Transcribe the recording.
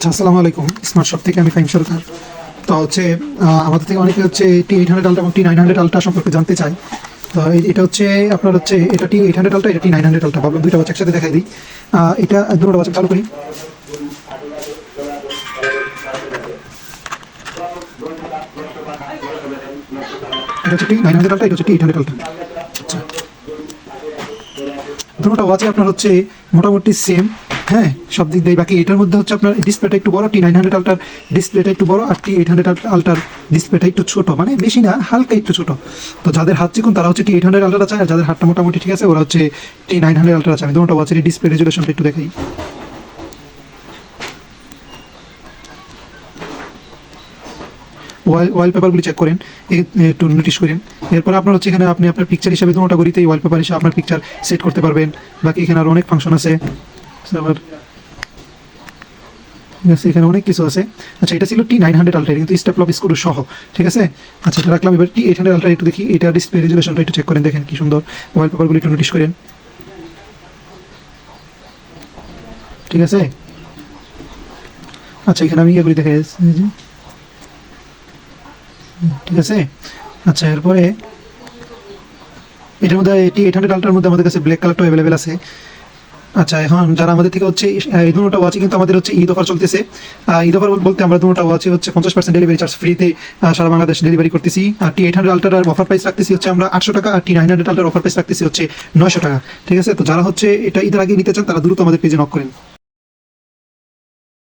আচ্ছা, আসসালামু আলাইকুম। স্মার্ট শপ থেকে আমি ফাইম সরকার। তো হচ্ছে আমাদের থেকে অনেকে হচ্ছে টি এইট হান্ড্রেড আলট্রা এবং টি নাইন হান্ড্রেড আলট্রা সম্পর্কে জানতে চাই তো এটা হচ্ছে আপনার হচ্ছে এটা টি এইট হান্ড্রেড আলটা এটা টি নাইন হান্ড্রেড আলট্রা ভাবলাম দুইটা বাচ্চা একসাথে দেখাই দিই। এটা দুটো বাচ্চা চালু করি। এটা হচ্ছে টি নাইন হান্ড্রেড আলট্রা এটা হচ্ছে টি এইট হান্ড্রেড আচ্ছা দুটোটা ওয়াচে আপনার হচ্ছে মোটামুটি সেম হ্যাঁ? সব দিক দিয়ে। বাকি এটার মধ্যে হচ্ছে আপনার ডিসপ্লেটা একটু বড় টি নাইন হান্ড্রেড আলটার ডিসপ্লেটা একটু বড় আর টি এইট হান্ড্রেড আলটার ডিসপ্লেটা একটু ছোট। মানে বেশি না, হালকা একটু ছোটো। তো যাদের হাত চিকুন, তারা হচ্ছে টি এইট হান্ড্রেড আলটার চায় আর যাদের হাতটা মোটামুটি ঠিক আছে, ওরা হচ্ছে টি নাইন হান্ড্রেড আলটার আছে আমি দুটো ওয়াচের ডিসপ্লে রেজুলেশনটা একটু দেখাই। ওয়ালপেপারগুলি চেক করেন একটু নোটিশ করেন। এরপর আপনার হচ্ছে এখানে আপনি আপনার পিকচার হিসাবে দুটো এই ওয়ালপেপার হিসেবে আপনার পিকচার সেট করতে পারবেন। বাকি এখানে আরও অনেক ফাংশন আছে। আবার ঠিক আছে, এখানে অনেক কিছু আছে। আচ্ছা এটা ছিল টি নাইন হান্ড্রেড আলট্রা কিন্তু স্টেপ লক স্ক্রু সহ, ঠিক আছে? আচ্ছা এটা রাখলাম। এবার টি এইট হান্ড্রেড আলট্রা একটু দেখি, এটা ডিসপ্লে রেজুলেশনটা একটু চেক করেন, দেখেন কি সুন্দর। ওয়ালপেপারগুলি একটু নোটিশ করেন। ঠিক আছে? আচ্ছা এখানে আমি ইয়ে ইয়েগুলি দেখে ঠিক আছে? আচ্ছা এরপরে এটার মধ্যে এটি এইট হান্ড্রেড আলটার মধ্যে আমাদের কাছে ব্ল্যাক কালারটা অ্যাভেলেবেল আছে। আচ্ছা এখন যারা আমাদের থেকে হচ্ছে এই দুটোটা ওয়াচে কিন্তু আমাদের হচ্ছে ঈদ অফার চলতেছে। ঈদ অফার বলতে আমরা দুটো ওয়াচে হচ্ছে পঞ্চাশ পার্সেন্ট ডেলিভারি চার্জ ফ্রিতে সারা বাংলাদেশ ডেলিভারি করতেছি। আর T eight hundred ultra offer price রাখতেছি হচ্ছে আমরা আটশো টাকা, আর T nine hundred ultra offer price রাখতেছি হচ্ছে নয়শো টাকা। ঠিক আছে? তো যারা হচ্ছে এটা ঈদের আগে নিতে চান, তারা দ্রুত আমাদের পেজে নক করেন